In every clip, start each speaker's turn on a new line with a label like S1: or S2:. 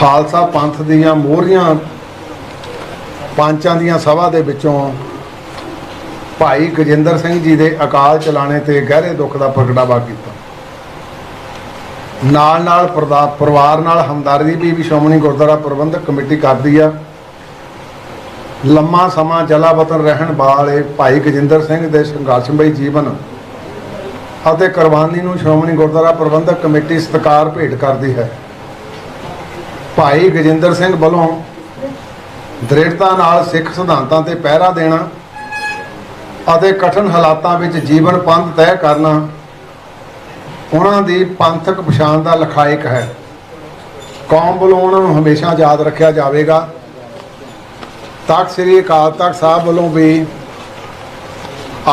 S1: ਖਾਲਸਾ ਪੰਥ ਦੀਆਂ ਮੋਹਰੀਆਂ ਪੰਚਾਂ ਦੀਆਂ ਸਭਾ ਦੇ ਵਿੱਚੋਂ ਭਾਈ ਗਜਿੰਦਰ ਸਿੰਘ ਜੀ ਦੇ ਅਕਾਲ ਚਲਾਣੇ ਤੇ ਗਹਿਰੇ ਦੁੱਖ ਦਾ ਪ੍ਰਗਟਾਵਾ ਕੀਤਾ। ਨਾਲ ਨਾਲ ਪਰਦਾ- ਪਰਿਵਾਰ ਨਾਲ ਹਮਦਰਦੀ ਵੀ ਵੀ ਸ਼੍ਰੋਮਣੀ ਗੁਰਦੁਆਰਾ ਪ੍ਰਬੰਧਕ ਕਮੇਟੀ ਕਰਦੀ ਆ। ਲੰਮਾ ਸਮਾਂ ਜਲਾਵਤਨ ਰਹਿਣ ਵਾਲੇ ਭਾਈ ਗਜਿੰਦਰ ਸਿੰਘ ਦੇ ਸੰਘਰਸ਼ਮਈ ਜੀਵਨ ਅਤੇ ਕੁਰਬਾਨੀ ਨੂੰ ਸ਼੍ਰੋਮਣੀ ਗੁਰਦੁਆਰਾ ਪ੍ਰਬੰਧਕ ਕਮੇਟੀ ਸਤਿਕਾਰ ਭੇਟ ਕਰਦੀ ਹੈ। ਭਾਈ ਗਜਿੰਦਰ ਸਿੰਘ ਵੱਲੋਂ ਦ੍ਰਿੜਤਾ ਨਾਲ ਸਿੱਖ ਸਿਧਾਂਤਾਂ ਤੇ ਪਹਿਰਾ ਦੇਣਾ ਅਤੇ ਕਠਿਨ ਹਾਲਾਤਾਂ ਵਿੱਚ ਜੀਵਨ ਪੰਥ ਤੈਅ ਕਰਨਾ ਉਹਨਾਂ ਦੀ ਪੰਥਕ ਪਛਾਣ ਦਾ ਲਖਾਇਕ ਹੈ। ਕੌਮ ਵੱਲੋਂ ਉਹਨਾਂ ਨੂੰ ਹਮੇਸ਼ਾ ਯਾਦ ਰੱਖਿਆ ਜਾਵੇਗਾ। ਤਖਤ ਸ੍ਰੀ ਅਕਾਲ ਤਖਤ ਸਾਹਿਬ ਵੱਲੋਂ ਵੀ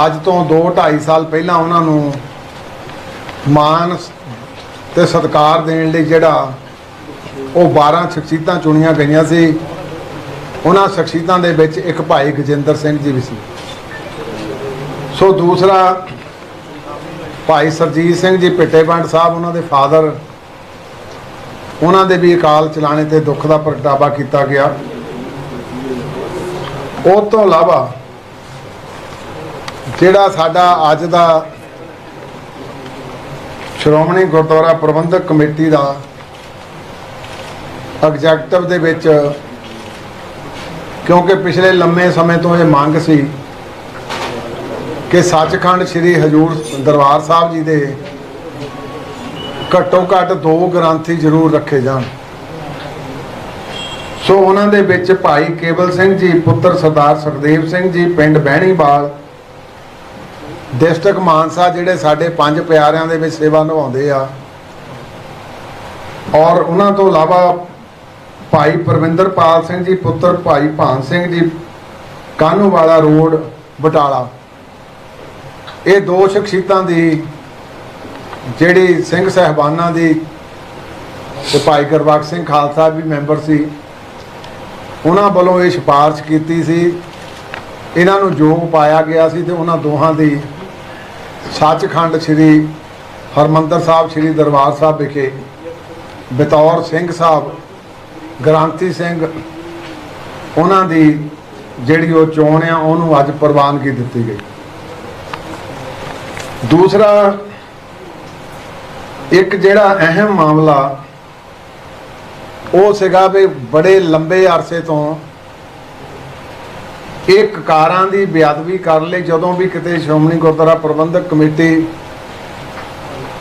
S1: ਅੱਜ ਤੋਂ 2 2.5 ਸਾਲ ਪਹਿਲਾਂ ਉਹਨਾਂ ਨੂੰ ਮਾਨ ਤੇ ਸਤਿਕਾਰ ਦੇਣ ਲਈ ਜਿਹੜਾ ਉਹ 12 ਸ਼ਖਸੀਅਤਾਂ ਚੁਣੀਆਂ ਗਈਆਂ ਸੀ। ਉਹਨਾਂ ਸ਼ਖਸੀਅਤਾਂ ਦੇ ਵਿੱਚ ਇੱਕ ਭਾਈ ਗਜਿੰਦਰ ਸਿੰਘ ਜੀ ਵੀ ਸੀ। ਸੋ ਦੂਸਰਾ ਭਾਈ ਸਰਜੀਤ ਸਿੰਘ ਜੀ ਪਿੱਟੇਪੰਡ ਸਾਹਿਬ, ਉਹਨਾਂ ਦੇ ਫਾਦਰ। ਉਹਨਾਂ ਦੇ ਵੀ ਅਕਾਲ ਚਲਾਣੇ ਤੇ ਦੁੱਖ ਦਾ ਪ੍ਰਗਟਾਵਾ ਕੀਤਾ ਗਿਆ। ਉਹ ਤੋਂ ਇਲਾਵਾ ਜਿਹੜਾ ਸਾਡਾ ਅੱਜ ਦਾ ਸ਼੍ਰੋਮਣੀ ਗੁਰਦੁਆਰਾ ਪ੍ਰਬੰਧਕ ਕਮੇਟੀ ਦਾ ਐਗਜ਼ੈਕਟਿਵ ਦੇ ਵਿੱਚ ਕਿਉਂਕਿ ਪਿਛਲੇ ਲੰਮੇ ਸਮੇਂ ਤੋਂ ਇਹ ਮੰਗ ਸੀ ਕਿ ਸੱਚਖੰਡ ਸ੍ਰੀ ਹਜੂਰ ਦਰਬਾਰ ਸਾਹਿਬ ਜੀ ਦੇ ਘੱਟੋ ਘੱਟ ਦੋ ਗ੍ਰੰਥੀ ਜ਼ਰੂਰ ਰੱਖੇ ਜਾਣ। ਸੋ ਉਹਨਾਂ ਦੇ ਵਿੱਚ ਭਾਈ ਕੇਵਲ ਸਿੰਘ ਜੀ, ਪੁੱਤਰ ਸਰਦਾਰ ਸੁਖਦੇਵ ਸਿੰਘ ਜੀ, ਪਿੰਡ ਬਹਿਣੀਵਾਲ, ਡਿਸਟ੍ਰਿਕਟ ਮਾਨਸਾ ਜਿਹੜੇ ਸਾਡੇ ਪੰਜ ਪਿਆਰਿਆਂ ਦੇ ਵਿੱਚ ਸੇਵਾ ਨਿਭਾਉਂਦੇ ਆ। ਔਰ ਉਹਨਾਂ ਤੋਂ ਇਲਾਵਾ ਭਾਈ ਪਰਵਿੰਦਰਪਾਲ ਸਿੰਘ ਜੀ, ਪੁੱਤਰ ਭਾਈ ਭਾਨ ਸਿੰਘ ਜੀ ਕਾਨੂੰਵਾਲਾ ਰੋਡ, ਬਟਾਲਾ। ਇਹ ਦੋ ਸ਼ਖਸੀਅਤਾਂ ਦੀ ਜਿਹੜੀ ਸਿੰਘ ਸਹਿਬਾਨਾਂ ਦੀ ਤੇ ਭਾਈ ਗੁਰਬਖਸ਼ ਸਿੰਘ ਖਾਲਸਾ ਵੀ ਮੈਂਬਰ ਸੀ, ਉਹਨਾਂ ਵੱਲੋਂ ਇਹ ਸਿਫਾਰਿਸ਼ ਕੀਤੀ ਸੀ। ਇਹਨਾਂ ਨੂੰ ਯੋਗ ਪਾਇਆ ਗਿਆ ਸੀ ਤੇ ਉਹਨਾਂ ਦੋਹਾਂ ਦੀ ਸੱਚਖੰਡ ਸ੍ਰੀ ਹਰਮੰਦਰ ਸਾਹਿਬ, ਸ੍ਰੀ ਦਰਬਾਰ ਸਾਹਿਬ ਵਿਖੇ ਬਤੌਰ ਸਿੰਘ ਸਾਹਿਬ ਗ੍ਰਾਂਤੀ ਸਿੰਘ, ਉਹਨਾਂ ਦੀ ਜਿਹੜੀ ਉਹ ਚੋਣ ਆ, ਉਹਨੂੰ ਅੱਜ ਪ੍ਰਵਾਨਗੀ ਦਿੱਤੀ ਗਈ। ਦੂਸਰਾ, ਇੱਕ ਜਿਹੜਾ ਅਹਿਮ ਮਾਮਲਾ, ਉਹ ਸੀਗਾ ਵੀ ਬੜੇ ਲੰਬੇ ਅਰਸੇ ਤੋਂ ਇਹ ਕਕਾਰਾਂ ਦੀ ਬੇਅਦਬੀ ਕਰਨ ਲਈ, ਜਦੋਂ ਵੀ ਕਿਤੇ ਸ਼੍ਰੋਮਣੀ ਗੁਰਦੁਆਰਾ ਪ੍ਰਬੰਧਕ ਕਮੇਟੀ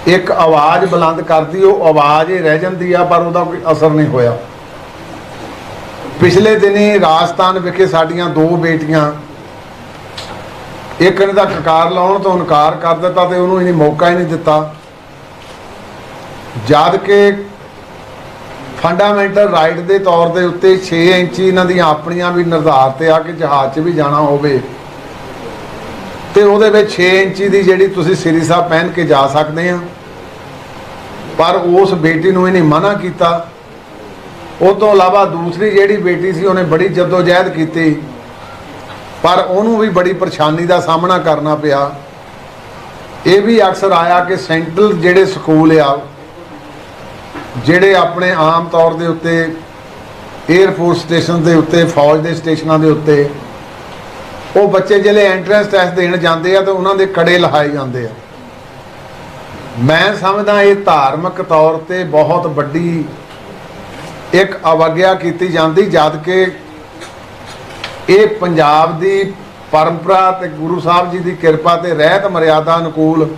S1: ਇੱਕ ਆਵਾਜ਼ ਬੁਲੰਦ ਕਰਦੀ, ਉਹ ਆਵਾਜ਼ ਹੀ ਰਹਿ ਜਾਂਦੀ ਆ, ਪਰ ਉਹਦਾ ਕੋਈ ਅਸਰ ਨਹੀਂ ਹੋਇਆ। ਪਿਛਲੇ ਦਿਨੀ ਰਾਜਸਥਾਨ ਵਿਖੇ ਸਾਡੀਆਂ ਦੋ ਬੇਟੀਆਂ, ਇੱਕ ਨੇ ਦਾ ਕਕਾਰ ਲਾਉਣ ਤੋਂ ਇਨਕਾਰ ਕਰ ਦਿੱਤਾ ਤੇ ਉਹਨੂੰ ਇਹਨੇ ਮੌਕਾ ਹੀ ਨਹੀਂ ਦਿੱਤਾ। ਜਦ ਕਿ ਫੰਡਾਮੈਂਟਲ ਰਾਈਟ ਦੇ ਤੌਰ ਦੇ ਉੱਤੇ 6 ਇੰਚੀ ਇਹਨਾਂ ਦੀਆਂ ਆਪਣੀਆਂ ਵੀ ਨਿਰਧਾਰਤ ਆ ਕਿ ਜਹਾਜ਼ 'ਚ ਵੀ ਜਾਣਾ ਹੋਵੇ। ਤੇ ਉਹਦੇ ਵਿੱਚ 6 ਇੰਚੀ ਦੀ ਜਿਹੜੀ ਤੁਸੀਂ ਸ੍ਰੀ ਸਾਹਿਬ ਪਹਿਨ ਕੇ ਜਾ ਸਕਦੇ ਆ। ਪਰ ਉਸ ਬੇਟੀ ਨੂੰ ਇਹਨੇ ਮਨਾ ਕੀਤਾ। ਉਹ ਤੋਂ ਇਲਾਵਾ ਦੂਸਰੀ ਜਿਹੜੀ ਬੇਟੀ ਸੀ, ਉਹਨੇ ਬੜੀ ਜਦੋਜਹਿਦ ਕੀਤੀ। ਪਰ ਉਹਨੂੰ ਵੀ ਬੜੀ ਪਰੇਸ਼ਾਨੀ ਦਾ ਸਾਹਮਣਾ ਕਰਨਾ ਪਿਆ। ਇਹ ਵੀ ਅਕਸਰ ਆਇਆ ਕਿ ਸੈਂਟਰਲ ਜਿਹੜੇ ਸਕੂਲ ਆ, ਜਿਹੜੇ ਆਪਣੇ ਆਮ ਤੌਰ ਦੇ ਉੱਤੇ 에ਅਰ ਫੋਰਸ ਸਟੇਸ਼ਨ ਦੇ ਉੱਤੇ, ਫੌਜ ਦੇ ਸਟੇਸ਼ਨਾਂ ਦੇ ਉੱਤੇ, ਉਹ ਬੱਚੇ ਜਿਹੜੇ ਐਂਟਰੈਂਸ ਟੈਸਟ ਦੇਣ ਜਾਂਦੇ ਆ ਤਾਂ ਉਹਨਾਂ ਦੇ ਕੜੇ ਲਹਾਏ ਜਾਂਦੇ ਆ। ਮੈਂ ਸਮਝਦਾ ਇਹ ਧਾਰਮਿਕ ਤੌਰ ਤੇ ਬਹੁਤ ਵੱਡੀ ਇੱਕ ਅਵਗਿਆ ਕੀਤੀ ਜਾਂਦੀ, ਜਦ ਕਿ ਇਹ ਪੰਜਾਬ ਦੀ ਪਰੰਪਰਾ ਤੇ ਗੁਰੂ ਸਾਹਿਬ ਜੀ ਦੀ ਕਿਰਪਾ ਤੇ ਰਹਿਤ ਮਰਿਆਦਾ ਅਨੁਕੂਲ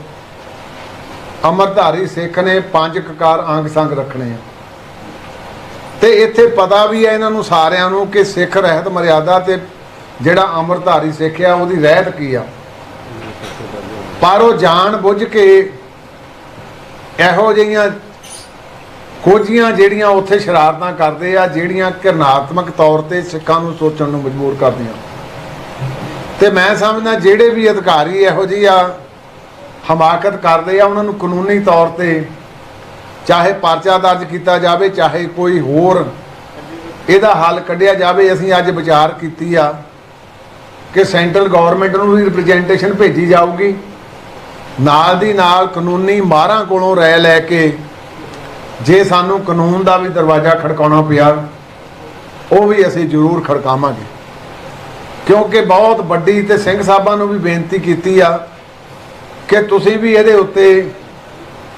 S1: ਅਮਰਧਾਰੀ ਸਿੱਖ ਨੇ ਪੰਜ ਕਕਾਰ ਅੰਗ ਸੰਗ ਰੱਖਣੇ ਆ। ਤੇ ਇੱਥੇ ਪਤਾ ਵੀ ਹੈ ਇਹਨਾਂ ਨੂੰ ਸਾਰਿਆਂ ਨੂੰ ਕਿ ਸਿੱਖ ਰਹਿਤ ਮਰਿਆਦਾ ਤੇ ਜਿਹੜਾ ਅਮਰਧਾਰੀ ਸਿੱਖ ਆ, ਉਹਦੀ ਰਹਿਤ ਕੀ ਆ। ਪਰ ਉਹ ਜਾਣ ਬੁੱਝ ਕੇ ਇਹੋ ਜਿਹੀਆਂ ਖੋਜੀਆਂ ਜਿਹੜੀਆਂ ਉੱਥੇ ਸ਼ਰਾਰਤਾਂ ਕਰਦੇ ਆ, ਜਿਹੜੀਆਂ ਕਿਰਨਾਤਮਕ ਤੌਰ ਤੇ ਸਿੱਖਾਂ ਨੂੰ ਸੋਚਣ ਨੂੰ ਮਜਬੂਰ ਕਰਦੀਆਂ। ਤੇ ਮੈਂ ਸਮਝਦਾ ਜਿਹੜੇ ਵੀ ਅਧਿਕਾਰੀ ਇਹੋ ਜਿਹੀ ਆ, ਹਮਾਕਤ ਕਰਦੇ ਆ, ਉਹਨਾਂ ਨੂੰ ਕਾਨੂੰਨੀ ਤੌਰ ਤੇ ਚਾਹੇ ਪਰਚਾ ਦਰਜ ਕੀਤਾ ਜਾਵੇ, ਚਾਹੇ ਕੋਈ ਹੋਰ ਇਹਦਾ ਹੱਲ ਕੱਢਿਆ ਜਾਵੇ, ਅਸੀਂ ਅੱਜ ਵਿਚਾਰ ਕੀਤੀ ਆ ਕਿ ਸੈਂਟਰਲ ਗਵਰਨਮੈਂਟ ਨੂੰ ਵੀ ਰਿਪਰੈਜ਼ੈਂਟੇਸ਼ਨ ਭੇਜੀ ਜਾਊਗੀ। ਨਾਲ ਦੀ ਨਾਲ ਕਾਨੂੰਨੀ ਮਾਹਰਾਂ ਕੋਲੋਂ ਰਾਏ ਲੈ ਕੇ ਜੇ ਸਾਨੂੰ ਕਾਨੂੰਨ ਦਾ ਵੀ ਦਰਵਾਜ਼ਾ ਖੜਕਾਉਣਾ ਪਿਆ, ਉਹ ਵੀ ਅਸੀਂ ਜ਼ਰੂਰ ਖੜਕਾਵਾਂਗੇ। ਕਿਉਂਕਿ ਬਹੁਤ ਵੱਡੀ ਤੇ ਸਿੰਘ ਸਾਹਿਬਾਂ ਨੂੰ ਵੀ ਬੇਨਤੀ ਕੀਤੀ ਆ ਕਿ ਤੁਸੀਂ ਵੀ ਇਹਦੇ ਉੱਤੇ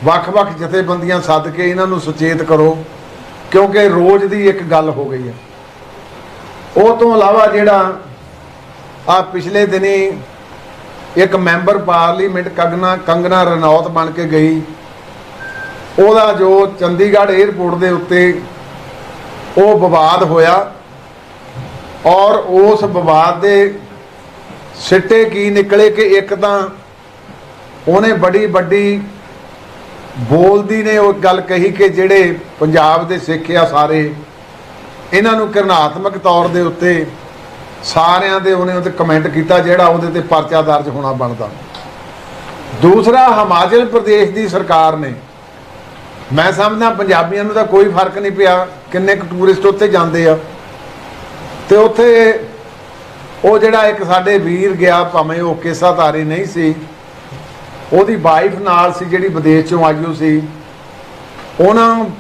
S1: ਵੱਖ-ਵੱਖ ਜਥੇਬੰਦੀਆਂ ਸੱਦ ਕੇ ਇਹਨਾਂ ਨੂੰ ਸੁਚੇਤ ਕਰੋ, ਕਿਉਂਕਿ ਰੋਜ਼ ਦੀ ਇੱਕ ਗੱਲ ਹੋ ਗਈ ਹੈ ਉਹ ਤੋਂ ਇਲਾਵਾ ਜਿਹੜਾ ਆ ਪਿਛਲੇ ਦਿਨੀ ਇੱਕ ਮੈਂਬਰ ਪਾਰਲੀਮੈਂਟ ਕੰਗਨਾ ਕੰਗਨਾ ਰਣੌਤ ਬਣ ਕੇ ਗਈ ਉਹਦਾ ਜੋ ਚੰਡੀਗੜ੍ਹ 에ਅਰਪੋਰਟ ਦੇ ਉੱਤੇ ਉਹ ਵਿਵਾਦ ਹੋਇਆ ਔਰ ਉਸ ਵਿਵਾਦ ਦੇ ਸਿੱਟੇ ਕੀ ਨਿਕਲੇ ਕਿ ਇੱਕ ਤਾਂ ਉਹਨੇ ਬੜੀ ਵੱਡੀ ਬੋਲਦੀ ਨੇ ਉਹ ਗੱਲ ਕਹੀ ਕਿ ਜਿਹੜੇ ਪੰਜਾਬ ਦੇ ਸਿੱਖ ਆ ਸਾਰੇ, ਇਹਨਾਂ ਨੂੰ ਕਿਰਨਾਤਮਕ ਤੌਰ ਦੇ ਉੱਤੇ ਸਾਰਿਆਂ ਦੇ ਉਹਨੇ ਉਹਤੇ ਕਮੈਂਟ ਕੀਤਾ ਜਿਹੜਾ ਉਹਦੇ ਤੇ ਪਰਚਾ ਦਰਜ ਹੋਣਾ ਬਣਦਾ। ਦੂਸਰਾ, ਹਿਮਾਚਲ ਪ੍ਰਦੇਸ਼ ਦੀ ਸਰਕਾਰ ਨੇ ਮੈਂ ਸਮਝਦਾ ਪੰਜਾਬੀਆਂ ਨੂੰ ਤਾਂ ਕੋਈ ਫ਼ਰਕ ਨਹੀਂ ਪਿਆ ਕਿੰਨੇ ਕੁ ਟੂਰਿਸਟ ਉੱਥੇ ਜਾਂਦੇ ਆ। ਤੇ ਉੱਥੇ ਉਹ ਜਿਹੜਾ ਇੱਕ ਸਾਡੇ ਵੀਰ ਗਿਆ, ਭਾਵੇਂ ਉਹ ਕਿਸਾ ਤਾਰੀ ਨਹੀਂ ਸੀ, ਉਹਦੀ ਵਾਈਫ ਨਾਲ ਸੀ, ਜਿਹੜੀ ਵਿਦੇਸ਼ ਚੋਂ ਆਈ ਹੋਈ ਸੀ। ਉਹਨਾਂ ਨੂੰ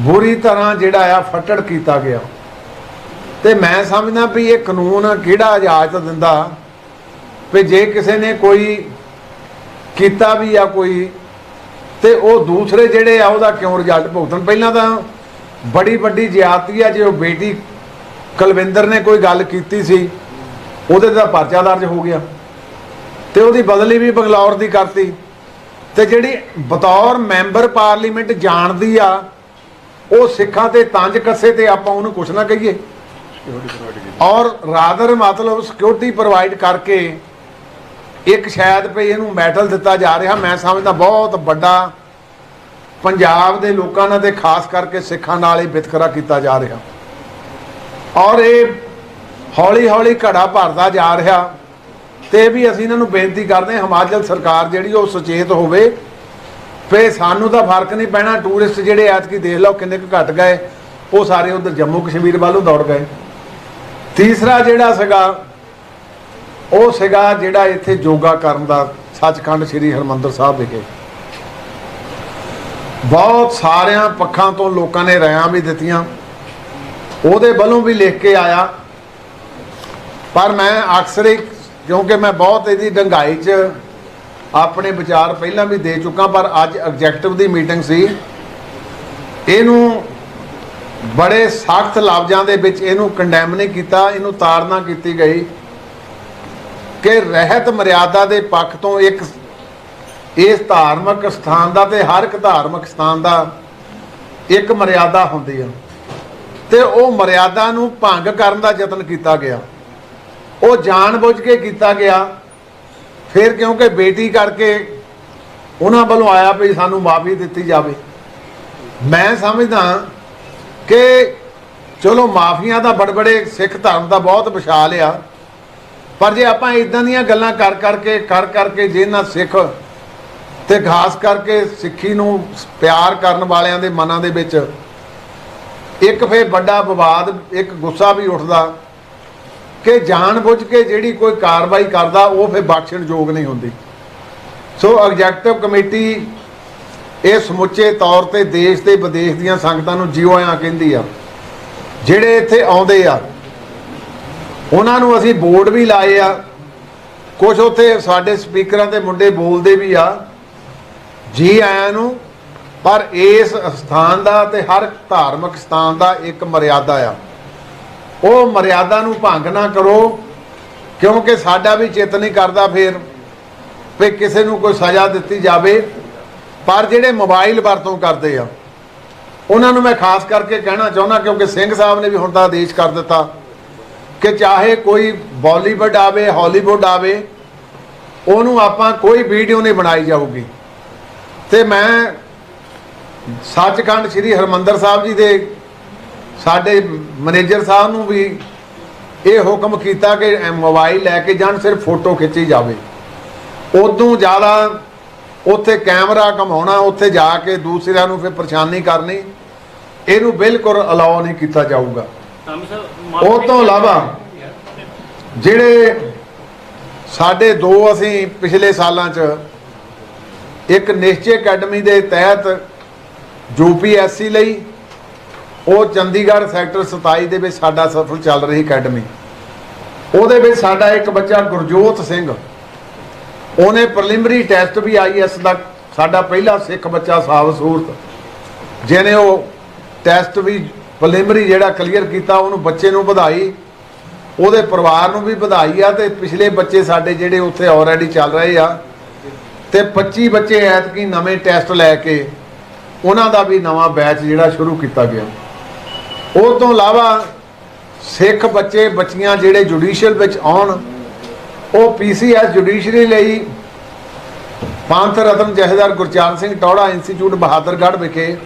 S1: ਬੁਰੀ ਤਰ੍ਹਾਂ ਜਿਹੜਾ ਆ, ਫੱਟੜ ਕੀਤਾ ਗਿਆ। ਤੇ ਮੈਂ ਸਮਝਦਾ ਵੀ ਇਹ ਕਾਨੂੰਨ ਕਿਹੜਾ ਇਜਾਜ਼ਤ ਦਿੰਦਾ, ਵੀ ਜੇ ਕਿਸੇ ਨੇ ਕੋਈ ਕੀਤਾ ਵੀ ਆ, ਕੋਈ ਤੇ ਉਹ ਦੂਸਰੇ ਜਿਹੜੇ ਆ ਉਹਦਾ ਕਿਉਂ ਰਿਜ਼ਲਟ ਭੁਗਤਣ? ਪਹਿਲਾਂ ਤਾਂ ਬੜੀ ਵੱਡੀ ਜ਼ਿਆਦਤੀ ਆ ਜੇ ਉਹ ਬੇਟੀ ਕੁਲਵਿੰਦਰ ਨੇ ਕੋਈ ਗੱਲ ਕੀਤੀ ਸੀ ਉਹਦੇ ਤੇ ਤਾਂ ਪਰਚਾ ਦਰਜ ਹੋ ਗਿਆ। ਤੇ ਉਹਦੀ ਬਦਲੀ ਵੀ ਬੰਗਲੌਰ ਦੀ ਕਰਤੀ। ਤੇ ਜਿਹੜੀ ਬਤੌਰ ਮੈਂਬਰ ਪਾਰਲੀਮੈਂਟ ਜਾਣਦੀ ਆ ਉਹ ਸਿੱਖਾਂ ਤੇ ਤੰਜ ਕੱਸੇ ਤੇ ਆਪਾਂ ਉਹਨੂੰ ਕੁਛ ਨਾ ਕਹੀਏ। ਔਰ ਰਾਦਰ ਮਤਲਬ ਸਿਕਿਉਰਿਟੀ ਪ੍ਰੋਵਾਈਡ ਕਰਕੇ ਇੱਕ ਸ਼ਾਇਦ ਭਈ ਇਹਨੂੰ ਮੈਡਲ ਦਿੱਤਾ ਜਾ ਰਿਹਾ, ਮੈਂ ਸਮਝਦਾ ਬਹੁਤ ਵੱਡਾ ਪੰਜਾਬ ਦੇ ਲੋਕਾਂ ਨਾਲ ਤੇ ਖਾਸ ਕਰਕੇ ਸਿੱਖਾਂ ਨਾਲ ਇਹ ਵਿਤਕਰਾ ਕੀਤਾ ਜਾ ਰਿਹਾ। ਔਰ ਇਹ ਹੌਲੀ ਹੌਲੀ ਘੜਾ ਭਰਦਾ ਜਾ ਰਿਹਾ ਤੇ ਵੀ ਅਸੀਂ ਇਹਨਾਂ ਨੂੰ ਬੇਨਤੀ ਕਰਦੇ ਹਾਂ, ਹਿਮਾਚਲ ਸਰਕਾਰ ਜਿਹੜੀ ਉਹ ਸੁਚੇਤ ਹੋਵੇ। ਫੇ ਸਾਨੂੰ ਤਾਂ ਫ਼ਰਕ ਨਹੀਂ ਪੈਣਾ, ਟੂਰਿਸਟ ਜਿਹੜੇ ਐਤਕੀ ਦੇਖ ਲਓ ਕਿੰਨੇ ਕੁ ਘਟ ਗਏ, ਉਹ ਸਾਰੇ ਉਧਰ ਜੰਮੂ ਕਸ਼ਮੀਰ ਵੱਲੋਂ ਦੌੜ ਗਏ। ਤੀਸਰਾ ਜਿਹੜਾ ਸੀਗਾ ਉਹ ਸੀਗਾ ਜਿਹੜਾ ਇੱਥੇ ਯੋਗਾ ਕਰਨ ਦਾ ਸੱਚਖੰਡ ਸ੍ਰੀ ਹਰਮੰਦਰ ਸਾਹਿਬ ਵਿਖੇ। ਬਹੁਤ ਸਾਰਿਆਂ ਪੱਖਾਂ ਤੋਂ ਲੋਕਾਂ ਨੇ ਰਾਇਆਂ ਵੀ ਦਿੱਤੀਆਂ। ਉਹਦੇ ਵੱਲੋਂ ਵੀ ਲਿਖ ਕੇ ਆਇਆ। ਪਰ ਮੈਂ ਅਕਸਰ ਹੀ, ਕਿਉਂਕਿ ਮੈਂ ਬਹੁਤ ਇਹਦੀ ਡੰਗਾਈ 'ਚ ਆਪਣੇ ਵਿਚਾਰ ਪਹਿਲਾਂ ਵੀ ਦੇ ਚੁੱਕਾ, ਪਰ ਅੱਜ ਐਗਜ਼ੈਕਟਿਵ ਦੀ ਮੀਟਿੰਗ ਸੀ। ਇਹਨੂੰ ਬੜੇ ਸਖਤ ਲਫ਼ਜ਼ਾਂ ਦੇ ਵਿੱਚ ਇਹਨੂੰ ਕੰਡੈਮ ਨਹੀਂ ਕੀਤਾ, ਇਹਨੂੰ ਤਾੜਨਾ ਕੀਤੀ ਗਈ। ਕਿ ਰਹਿਤ ਮਰਿਆਦਾ ਦੇ ਪੱਖ ਤੋਂ ਇੱਕ ਇਸ ਧਾਰਮਿਕ ਸਥਾਨ ਦਾ ਤੇ ਹਰ ਇੱਕ ਧਾਰਮਿਕ ਸਥਾਨ ਦਾ ਇੱਕ ਮਰਿਆਦਾ ਹੁੰਦੀ ਆ। ਤੇ ਉਹ ਮਰਿਆਦਾ ਨੂੰ ਭੰਗ ਕਰਨ ਦਾ ਯਤਨ ਕੀਤਾ ਗਿਆ। ਉਹ ਜਾਣਬੁੱਝ ਕੇ ਕੀਤਾ ਗਿਆ। ਫਿਰ ਕਿਉਂਕਿ ਬੇਟੀ ਕਰਕੇ ਉਹਨਾਂ ਵੱਲੋਂ ਆਇਆ ਵੀ ਸਾਨੂੰ ਮਾਫੀ ਦਿੱਤੀ ਜਾਵੇ। ਮੈਂ ਸਮਝਦਾ ਕਿ ਚਲੋ ਮਾਫੀਆਂ ਦਾ ਬੜਬੜੇ ਸਿੱਖ ਧਰਮ ਦਾ ਬਹੁਤ ਵਿਸ਼ਾਲ ਆ। ਪਰ ਜੇ ਆਪਾਂ ਇਦਾਂ ਦੀਆਂ ਗੱਲਾਂ ਕਰ ਕਰਕੇ ਕਰ ਕਰਕੇ ਜੇ ਨਾ ਸਿੱਖ ਤੇ ਖਾਸ ਕਰਕੇ ਸਿੱਖੀ ਨੂੰ ਪਿਆਰ ਕਰਨ ਵਾਲਿਆਂ ਦੇ ਮਨਾਂ ਦੇ ਵਿੱਚ ਇੱਕ ਫੇ ਵੱਡਾ ਵਿਵਾਦ, ਇੱਕ ਗੁੱਸਾ ਵੀ ਉੱਠਦਾ ਕਿ ਜਾਣਬੁੱਝ ਕੇ ਜਿਹੜੀ ਕੋਈ ਕਾਰਵਾਈ ਕਰਦਾ, ਉਹ ਫੇ ਬਖਸ਼ਣਯੋਗ ਨਹੀਂ ਹੁੰਦੀ। ਸੋ ਐਗਜ਼ੈਕਟਿਵ ਕਮੇਟੀ ਇਹ ਸਮੁੱਚੇ ਤੌਰ ਤੇ ਦੇਸ਼ ਤੇ ਵਿਦੇਸ਼ ਦੀਆਂ ਸੰਗਤਾਂ ਨੂੰ ਜਿਉ ਆਇਆਂ ਕਹਿੰਦੀ ਆ, ਜਿਹੜੇ ਇੱਥੇ ਆਉਂਦੇ ਆ ਉਹਨਾਂ ਨੂੰ ਅਸੀਂ ਬੋਰਡ ਵੀ ਲਾਏ ਆ। ਕੁਝ ਉੱਥੇ ਸਾਡੇ ਸਪੀਕਰਾਂ ਤੇ ਮੁੰਡੇ ਬੋਲਦੇ ਵੀ ਆ। ਜੀ ਆਇਆਂ ਨੂੰ, ਪਰ ਇਸ ਸਥਾਨ ਦਾ ਤੇ ਹਰ ਧਾਰਮਿਕ ਸਥਾਨ ਦਾ ਇੱਕ ਮਰਿਆਦਾ ਆ। ਉਹ ਮਰਿਆਦਾ ਨੂੰ ਭੰਗ ਨਾ ਕਰੋ, ਕਿਉਂਕਿ ਸਾਡਾ ਵੀ ਚਿੱਤ ਨਹੀਂ ਕਰਦਾ ਫੇਰ ਵੀ ਕਿਸੇ ਨੂੰ ਕੋਈ ਸਜ਼ਾ ਦਿੱਤੀ ਜਾਵੇ। ਪਰ ਜਿਹੜੇ ਮੋਬਾਈਲ ਵਰਤੋਂ ਕਰਦੇ ਆ, ਉਹਨਾਂ ਨੂੰ ਮੈਂ ਖਾਸ ਕਰਕੇ ਕਹਿਣਾ ਚਾਹੁੰਦਾ, ਕਿਉਂਕਿ ਸਿੰਘ ਸਾਹਿਬ ਨੇ ਵੀ ਹੁਣ ਦਾ ਆਦੇਸ਼ ਕਰ ਦਿੱਤਾ। ਕਿ ਚਾਹੇ ਕੋਈ ਬਾਲੀਵੁੱਡ ਆਵੇ, ਹਾਲੀਵੁੱਡ ਆਵੇ, ਉਹਨੂੰ ਆਪਾਂ ਕੋਈ ਵੀਡੀਓ ਨਹੀਂ ਬਣਾਈ ਜਾਊਗੀ। ਤੇ ਮੈਂ ਸੱਚਖੰਡ ਸ੍ਰੀ ਹਰਮੰਦਰ ਸਾਹਿਬ ਜੀ ਦੇ ਸਾਡੇ ਮੈਨੇਜਰ ਸਾਹਿਬ ਨੂੰ ਵੀ ਇਹ ਹੁਕਮ ਕੀਤਾ ਕਿ ਮੋਬਾਈਲ ਲੈ ਕੇ ਜਾਣ, ਸਿਰਫ ਫੋਟੋ ਖਿੱਚੀ ਜਾਵੇ। ਉਦੋਂ ਜ਼ਿਆਦਾ ਉੱਥੇ ਕੈਮਰਾ ਘਮਾਉਣਾ, ਉੱਥੇ ਜਾ ਕੇ ਦੂਸਰਿਆਂ ਨੂੰ ਫਿਰ ਪਰੇਸ਼ਾਨੀ ਕਰਨੀ, ਇਹਨੂੰ ਬਿਲਕੁਲ ਅਲਾਉ ਨਹੀਂ ਕੀਤਾ ਜਾਊਗਾ। ਉਹ ਤੋਂ ਇਲਾਵਾ ਜਿਹੜੇ ਸਾਡੇ ਦੋ ਅਸੀਂ ਪਿਛਲੇ ਸਾਲਾਂ 'ਚ ਇੱਕ ਨਿਸ਼ਚੈ ਅਕੈਡਮੀ ਦੇ ਤਹਿਤ ਯੂਪੀਐਸਸੀ ਲਈ ਉਹ ਚੰਡੀਗੜ੍ਹ ਸੈਕਟਰ 27 ਦੇ ਵਿੱਚ ਸਾਡਾ ਸਫਲ ਚੱਲ ਰਹੀ ਅਕੈਡਮੀ। ਉਹਦੇ ਵਿੱਚ ਸਾਡਾ ਇੱਕ ਬੱਚਾ ਗੁਰਜੋਤ ਸਿੰਘ ਉਹਨੇ ਪ੍ਰੀਲਿਮਰੀ ਟੈਸਟ ਵੀ ਆਈਐਸ ਦਾ ਸਾਡਾ ਪਹਿਲਾ ਸਿੱਖ ਬੱਚਾ ਸਾਬ ਸੂਰਤ ਜਿਹਨੇ ਉਹ ਟੈਸਟ ਵੀ ਪ੍ਰੀਲਿਮਰੀ ਜਿਹੜਾ ਕਲੀਅਰ ਕੀਤਾ, ਉਹਨੂੰ ਬੱਚੇ ਨੂੰ ਵਧਾਈ। ਉਹਦੇ ਪਰਿਵਾਰ ਨੂੰ ਵੀ ਵਧਾਈ ਆ ਤੇ ਪਿਛਲੇ ਬੱਚੇ ਸਾਡੇ ਜਿਹੜੇ ਉੱਥੇ ਆਲਰੇਡੀ ਚੱਲ ਰਹੇ ਆ। ਤੇ 25 ਬੱਚੇ ਐਤਕੀ ਨਵੇਂ ਟੈਸਟ ਲੈ ਕੇ ਉਹਨਾਂ ਦਾ ਵੀ ਨਵਾਂ ਬੈਚ ਜਿਹੜਾ ਸ਼ੁਰੂ ਕੀਤਾ ਗਿਆ। ਉਹ ਤੋਂ ਇਲਾਵਾ ਸਿੱਖ ਬੱਚੇ, ਬੱਚੀਆਂ ਜਿਹੜੇ ਜੁਡੀਸ਼ੀਅਲ ਵਿੱਚ ਆਉਣ, ਉਹ ਪੀਸੀਐਸ ਜੁਡੀਸ਼ਰੀ ਲਈ ਪੰਥ ਰਤਨ ਜਹੇਦਾਰ ਗੁਰਚਰਨ ਸਿੰਘ ਟੌੜਾ ਇੰਸਟੀਚਿਊਟ ਬਹਾਦਰਗੜ੍ਹ ਵਿਖੇ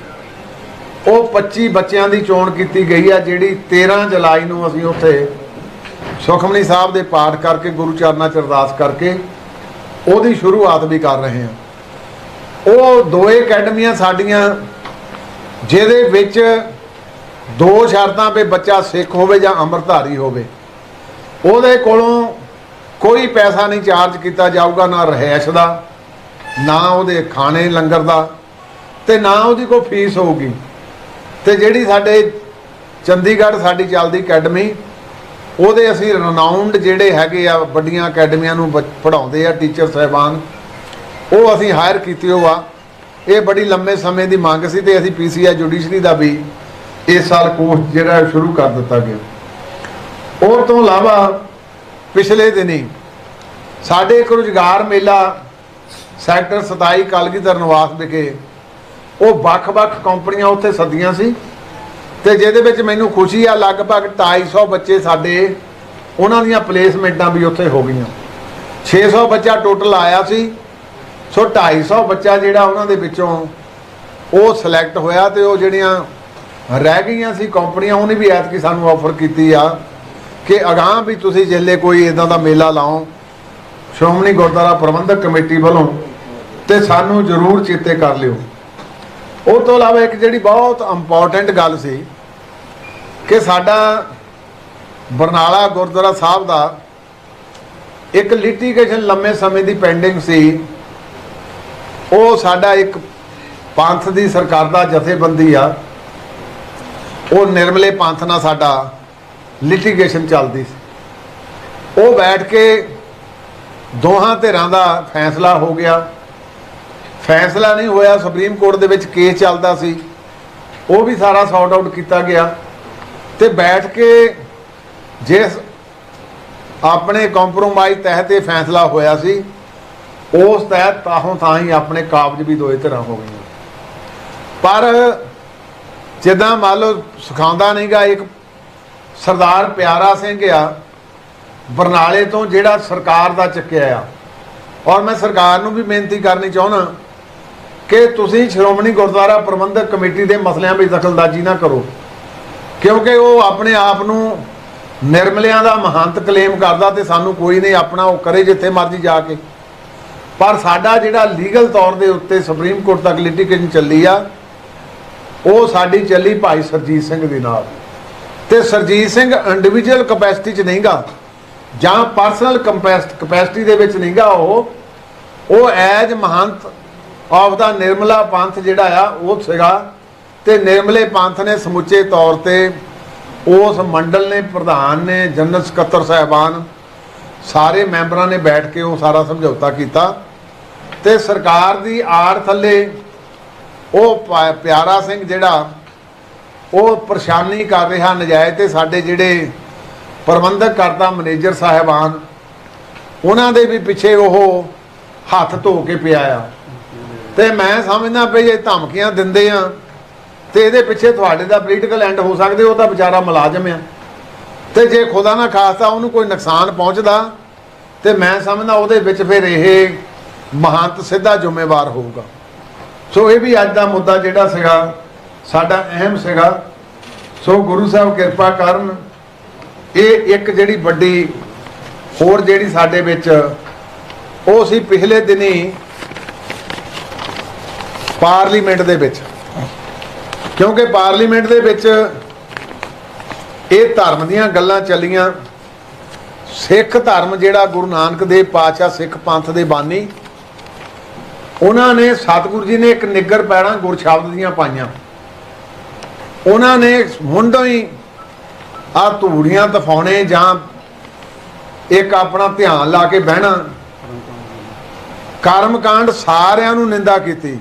S1: ਉਹ 25 ਬੱਚਿਆਂ ਦੀ ਚੋਣ ਕੀਤੀ ਗਈ ਆ, ਜਿਹੜੀ 13 ਜੁਲਾਈ ਨੂੰ ਅਸੀਂ ਉੱਥੇ ਸੁਖਮਨੀ ਸਾਹਿਬ ਦੇ ਪਾਠ ਕਰਕੇ, ਗੁਰੂ ਚਰਨਾਂ 'ਚ ਅਰਦਾਸ ਕਰਕੇ ਉਹਦੀ ਸ਼ੁਰੂਆਤ ਵੀ ਕਰ ਰਹੇ ਹਾਂ। ਉਹ ਦੋਏ ਅਕੈਡਮੀਆਂ ਸਾਡੀਆਂ, ਜਿਹਦੇ ਵਿੱਚ ਦੋ ਸ਼ਰਤਾਂ 'ਤੇ ਬੱਚਾ ਸਿੱਖ ਹੋਵੇ ਜਾਂ ਅੰਮ੍ਰਿਤਧਾਰੀ ਹੋਵੇ, ਉਹਦੇ ਕੋਲੋਂ ਕੋਈ ਪੈਸਾ ਨਹੀਂ ਚਾਰਜ ਕੀਤਾ ਜਾਊਗਾ, ਨਾ ਰਹਿائش ਦਾ, ਨਾ ਉਹਦੇ ਖਾਣੇ ਲੰਗਰ ਦਾ ਤੇ ਨਾ ਉਹਦੀ ਕੋਈ ਫੀਸ ਹੋਊਗੀ। ਤੇ ਜਿਹੜੀ ਸਾਡੇ ਚੰਡੀਗੜ੍ਹ ਸਾਡੀ ਚੱਲਦੀ ਅਕੈਡਮੀ, ਉਹਦੇ ਅਸੀਂ ਰਨਾਊਂਡ ਜਿਹੜੇ ਹੈਗੇ ਆ, ਵੱਡੀਆਂ ਅਕੈਡਮੀਆਂ ਨੂੰ ਬ- ਪੜ੍ਹਾਉਂਦੇ ਆ ਟੀਚਰ ਸਹਿਬਾਨ, ਉਹ ਅਸੀਂ ਹਾਇਰ ਕੀਤੇ ਹੋ ਆ ਇਹ ਬੜੀ ਲੰਮੇ ਸਮੇਂ ਦੀ ਮੰਗ ਸੀ ਤੇ ਅਸੀਂ ਪੀਸੀਆ ਜੁਡੀਸ਼ਰੀ ਦਾ ਵੀ ਇਸ ਸਾਲ ਕੋਰਸ ਜਿਹੜਾ ਸ਼ੁਰੂ ਕਰ ਦਿੱਤਾ ਗਿਆ। ਉਹ ਤੋਂ ਇਲਾਵਾ ਪਿਛਲੇ ਦਿਨੀ ਸਾਡੇ ਇੱਕ ਰੁਜ਼ਗਾਰ ਮੇਲਾ ਸੈਕਟਰ 27 ਕਲਗੀਧਰ ਨਿਵਾਸ ਵਿਖੇ ਉਹ ਵੱਖ-ਵੱਖ ਕੰਪਨੀਆਂ ਉੱਥੇ ਸੱਦੀਆਂ ਸੀ ਤੇ ਜਿਹਦੇ ਵਿੱਚ ਮੈਨੂੰ ਖੁਸ਼ੀ ਆ, ਲਗਭਗ 250 ਬੱਚੇ ਸਾਡੇ, ਉਹਨਾਂ ਦੀਆਂ ਪਲੇਸਮੈਂਟਾਂ ਵੀ ਉੱਥੇ ਹੋ ਗਈਆਂ। 600 ਬੱਚਾ ਟੋਟਲ ਆਇਆ ਸੀ, ਸੋ 250 ਬੱਚਾ ਜਿਹੜਾ ਉਹਨਾਂ ਦੇ ਵਿੱਚੋਂ ਉਹ ਸਿਲੈਕਟ ਹੋਇਆ ਤੇ ਉਹ ਜਿਹੜੀਆਂ ਰਹਿ ਗਈਆਂ ਸੀ ਕੰਪਨੀਆਂ, ਉਹਨੇ ਵੀ ਐਤਕੀ ਸਾਨੂੰ ਆਫਰ ਕੀਤੀ ਆ ਕਿ ਅਗਾਹ ਵੀ ਤੁਸੀਂ ਜਿੱਲੇ ਕੋਈ ਇਦਾਂ ਦਾ ਮੇਲਾ ਲਾਓ। ਸ਼੍ਰੋਮਣੀ ਗੁਰਦੁਆਰਾ ਪ੍ਰਬੰਧਕ ਕਮੇਟੀ ਵੱਲੋਂ ਤੇ ਸਾਨੂੰ ਜ਼ਰੂਰ ਚੇਤੇ ਕਰ ਲਿਓ। ਉਹ ਤੋਂ ਇਲਾਵਾ ਇੱਕ ਜਿਹੜੀ ਬਹੁਤ ਇੰਪੋਰਟੈਂਟ ਗੱਲ ਸੀ ਕਿ ਸਾਡਾ ਬਰਨਾਲਾ ਗੁਰਦੁਆਰਾ ਸਾਹਿਬ ਦਾ ਇੱਕ ਲਿਟੀਗੇਸ਼ਨ ਲੰਮੇ ਸਮੇਂ ਦੀ ਪੈਂਡਿੰਗ ਸੀ। ਉਹ ਸਾਡਾ ਇੱਕ ਪੰਥ ਦੀ ਸਰਕਾਰ ਦਾ ਜਥੇਬੰਦੀ ਆ। ਉਹ ਨਿਰਮਲੇ ਪੰਥ ਨਾਲ ਸਾਡਾ ਲਿਟੀਗੇਸ਼ਨ ਚੱਲਦੀ ਸੀ। ਉਹ ਬੈਠ ਕੇ ਦੋਹਾਂ ਧਿਰਾਂ ਦਾ ਫੈਸਲਾ ਹੋ ਗਿਆ। ਫੈਸਲਾ ਨਹੀਂ ਹੋਇਆ ਸੁਪਰੀਮ ਕੋਰਟ ਦੇ ਵਿੱਚ ਕੇਸ ਚੱਲਦਾ ਸੀ। ਉਹ ਵੀ ਸਾਰਾ ਸੌਟ ਆਊਟ ਕੀਤਾ ਗਿਆ। ਤੇ ਬੈਠ ਕੇ ਜਿਸ ਆਪਣੇ ਕੰਪਰੋਮਾਈਜ਼ ਤਹਿਤ ਇਹ ਫੈਸਲਾ ਹੋਇਆ ਸੀ, ਉਸ ਤਹਿਤ ਤਾਹੋਂ ਤਾਂ ਹੀ ਆਪਣੇ ਕਾਬਜ ਵੀ ਦੋਏ ਤਰ੍ਹਾਂ ਹੋ ਗਈਆਂ। ਪਰ ਜਿੱਦਾਂ ਮੰਨ ਲਓ ਸਿਖਾਉਂਦਾ ਨਹੀਂਗਾ ਇੱਕ ਸਰਦਾਰ ਪਿਆਰਾ ਸਿੰਘ ਆ, ਬਰਨਾਲੇ ਤੋਂ ਜਿਹੜਾ ਸਰਕਾਰ ਦਾ ਚੱਕਿਆ ਆ। ਔਰ ਮੈਂ ਸਰਕਾਰ ਨੂੰ ਵੀ ਬੇਨਤੀ ਕਰਨੀ ਚਾਹੁੰਦਾ ਕਿ ਤੁਸੀਂ ਸ਼੍ਰੋਮਣੀ ਗੁਰਦੁਆਰਾ ਪ੍ਰਬੰਧਕ ਕਮੇਟੀ ਦੇ ਮਸਲਿਆਂ ਵਿੱਚ ਦਖਲਅੰਦਾਜ਼ੀ ਨਾ ਕਰੋ। ਕਿਉਂਕਿ ਉਹ ਆਪਣੇ ਆਪ ਨੂੰ ਨਿਰਮਲਿਆਂ ਦਾ ਮਹੰਤ ਕਲੇਮ ਕਰਦਾ ਤੇ ਸਾਨੂੰ ਕੋਈ ਨਹੀਂ ਆਪਣਾ, ਉਹ ਕਰੇ ਜਿੱਥੇ ਮਰਜ਼ੀ ਜਾ ਕੇ। ਪਰ ਸਾਡਾ ਜਿਹੜਾ ਲੀਗਲ ਤੌਰ ਦੇ ਉੱਤੇ ਸੁਪਰੀਮ ਕੋਰਟ ਤੱਕ ਲਿਟੀਗੇਸ਼ਨ ਚੱਲੀ ਆ, ਉਹ ਸਾਡੀ ਚੱਲੀ ਭਾਈ ਸਰਜੀਤ ਸਿੰਘ ਦੇ ਨਾਲ। ਤੇ ਸਰਜੀਤ ਸਿੰਘ ਇੰਡੀਵਿਜੂਅਲ ਕਪੈਸਿਟੀ 'ਚ ਨਹੀਂਗਾ, ਜਾਂ ਪਰਸਨਲ ਕਪੈਸਿਟੀ ਦੇ ਵਿੱਚ ਨਹੀਂਗਾ ਉਹ। ਉਹ as mahant of the Nirmala Panth ਜਿਹੜਾ ਆ, ਉਹ ਸੀਗਾ। ਤੇ ਨਿਰਮਲੇ ਪੰਥ ਨੇ ਸਮੁੱਚੇ ਤੌਰ ਤੇ ਉਸ ਮੰਡਲ ਨੇ, ਪ੍ਰਧਾਨ ਨੇ, ਜਨਰਲ ਸਕੱਤਰ ਸਾਹਿਬਾਨ, ਸਾਰੇ ਮੈਂਬਰਾਂ ਨੇ ਬੈਠ ਕੇ ਉਹ ਸਾਰਾ ਸਮਝੌਤਾ ਕੀਤਾ। ਤੇ ਸਰਕਾਰ ਦੀ ਆੜ ਥੱਲੇ ਉਹ ਪ- ਪਿਆਰਾ ਸਿੰਘ ਜਿਹੜਾ, ਉਹ ਪਰੇਸ਼ਾਨੀ ਕਰ ਰਿਹਾ ਨਜਾਇਜ਼ ਤੇ ਸਾਡੇ ਜਿਹੜੇ ਪ੍ਰਬੰਧਕ ਕਰਤਾ ਮੈਨੇਜਰ ਸਾਹਿਬਾਨ, ਉਹਨਾਂ ਦੇ ਵੀ ਪਿੱਛੇ ਉਹ ਹੱਥ ਧੋ ਕੇ ਪਿਆ ਆ। ਤੇ ਮੈਂ ਸਮਝਦਾ ਪਈ ਇਹ ਧਮਕੀਆਂ ਦਿੰਦੇ ਆ, ਤੇ ਇਹਦੇ ਪਿੱਛੇ ਤੁਹਾਡੇ ਦਾ ਪੋਲੀਟੀਕਲ ਐਂਡ ਹੋ ਸਕਦੇ, ਉਹ ਤਾਂ ਵਿਚਾਰਾ ਮੁਲਾਜ਼ਮ ਆ। ਤੇ ਜੇ ਖੁਦਾ ਨਾ ਖਾਸਤਾ ਉਹਨੂੰ ਕੋਈ ਨੁਕਸਾਨ ਪਹੁੰਚਦਾ, ਤੇ ਮੈਂ ਸਮਝਦਾ ਉਹਦੇ ਵਿੱਚ ਫਿਰ ਇਹ ਮਹੰਤ ਸਿੱਧਾ ਜ਼ਿੰਮੇਵਾਰ ਹੋਊਗਾ। ਸੋ ਇਹ ਵੀ ਅੱਜ ਦਾ ਮੁੱਦਾ ਜਿਹੜਾ ਸੀਗਾ, ਸਾਡਾ ਅਹਿਮ ਸੀਗਾ। ਸੋ ਗੁਰੂ ਸਾਹਿਬ ਕਿਰਪਾ ਕਰਨ, ਇਹ ਇੱਕ ਜਿਹੜੀ ਵੱਡੀ ਹੋਰ ਜਿਹੜੀ ਸਾਡੇ ਵਿੱਚ, ਉਹ ਸੀ ਪਿਛਲੇ ਦਿਨੀ ਪਾਰਲੀਮੈਂਟ ਦੇ ਵਿੱਚ। ਕਿਉਂਕਿ ਪਾਰਲੀਮੈਂਟ ਦੇ ਵਿੱਚ ਇਹ ਧਰਮ ਦੀਆਂ ਗੱਲਾਂ ਚੱਲੀਆਂ। ਸਿੱਖ ਧਰਮ ਜਿਹੜਾ ਗੁਰੂ ਨਾਨਕ ਦੇਵ ਪਾਤਸ਼ਾਹ, ਸਿੱਖ ਪੰਥ ਦੇ ਬਾਨੀ, ਉਹਨਾਂ ਨੇ ਸਤਿਗੁਰੂ ਜੀ ਨੇ ਇੱਕ ਨਿੱਗਰ ਪੈਣਾ ਗੁਰ ਸ਼ਬਦ ਦੀਆਂ ਪਾਈਆਂ। ਉਹਨਾਂ ਨੇ ਮੁੰਡੋਂ ਹੀ ਆ ਧੂੜੀਆਂ ਤਫਾਉਣੇ ਜਾਂ ਇੱਕ ਆਪਣਾ ਧਿਆਨ ਲਾ ਕੇ ਬਹਿਣਾ। ਕਰਮਕਾਂਡ ਸਾਰਿਆਂ ਨੂੰ ਨਿੰਦਾ ਕੀਤੀ।